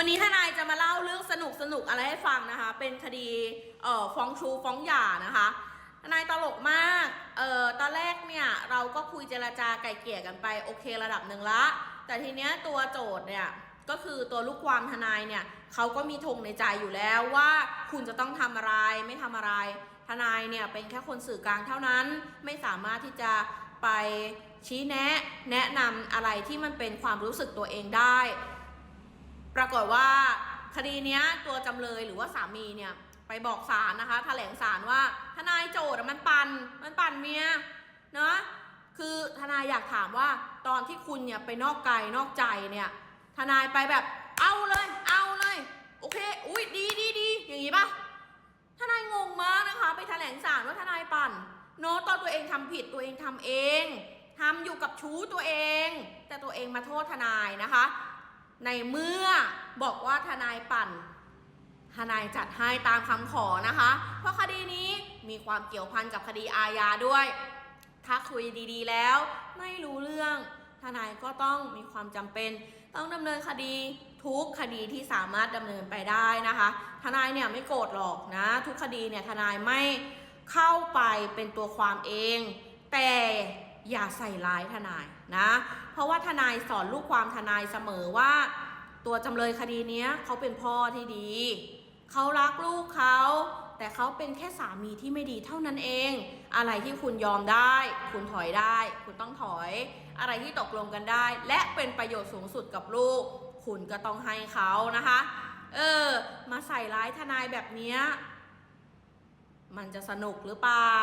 วันนี้ทนายจะมาเล่าเรื่องสนุกสนุกอะไรให้ฟังนะคะ เป็นคดีเอ่อฟ้องชูฟ้องหย่านะคะ ทนายตลกมาก เอ่อตอนแรกเนี่ยเราก็คุยเจรจาไก่เกลี่ยกันไปโอเคระดับหนึ่งละ แต่ทีเนี้ยตัวโจทย์เนี่ยก็คือตัวลูกความทนายเนี่ยเขาก็มีธงในใจอยู่แล้วว่าคุณจะต้องทำอะไรไม่ทำอะไร ทนายเนี่ยเป็นแค่คนสื่อกลางเท่านั้น ไม่สามารถที่จะไปชี้แนะ แนะนำอะไรที่มันเป็นความรู้สึกตัวเองได้ ปรากฏว่าคดีเนี้ยตัวจำเลยหรือว่าสามีเนี่ยไปบอกศาลนะคะแถลงศาลว่าทนายโจทย์มันปันมันปั่นเมียเนาะคือทนายอยากถามว่าตอนที่คุณเนี่ยไปนอกกายนอกใจเนี่ยทนายไปแบบเอาเลย เอาเลย โอเค อุ้ยดีดีดีอย่างนี้ปะทนายงงมากนะคะ ไปแถลงศาลว่าทนายปั่นเนาะตอนตัวเองทำผิดตัวเองทำเองทำอยู่กับชู้ตัวเอง แต่ตัวเองมาโทษทนายนะคะ ในเมื่อบอกว่าทนายปั่น ทนายจัดให้ตามคำขอนะคะ เพราะคดีนี้มีความเกี่ยวพันกับคดีอาญาด้วย ถ้าคุยดีๆแล้ว ไม่รู้เรื่อง ทนายก็ต้องมีความจำเป็น ต้องดำเนินคดีทุกคดีที่สามารถดำเนินไปได้นะคะ ทนายเนี่ยไม่โกรธหรอกนะ ทุกคดีเนี่ยทนายไม่เข้าไปเป็นตัวความเอง แต่ อย่าใส่ร้ายทนายนะ เพราะว่าทนายสอนลูกความทนายเสมอว่า ตัวจำเลยคดีนี้เขาเป็นพ่อที่ดี เขารักลูกเขา แต่เขาเป็นแค่สามีที่ไม่ดีเท่านั้นเอง อะไรที่คุณยอมได้ คุณถอยได้ คุณต้องถอย อะไรที่ตกลงกันได้ และเป็นประโยชน์สูงสุดกับลูก คุณก็ต้องให้เขานะคะ เออ มาใส่ร้ายทนายแบบนี้มันจะสนุกหรือเปล่า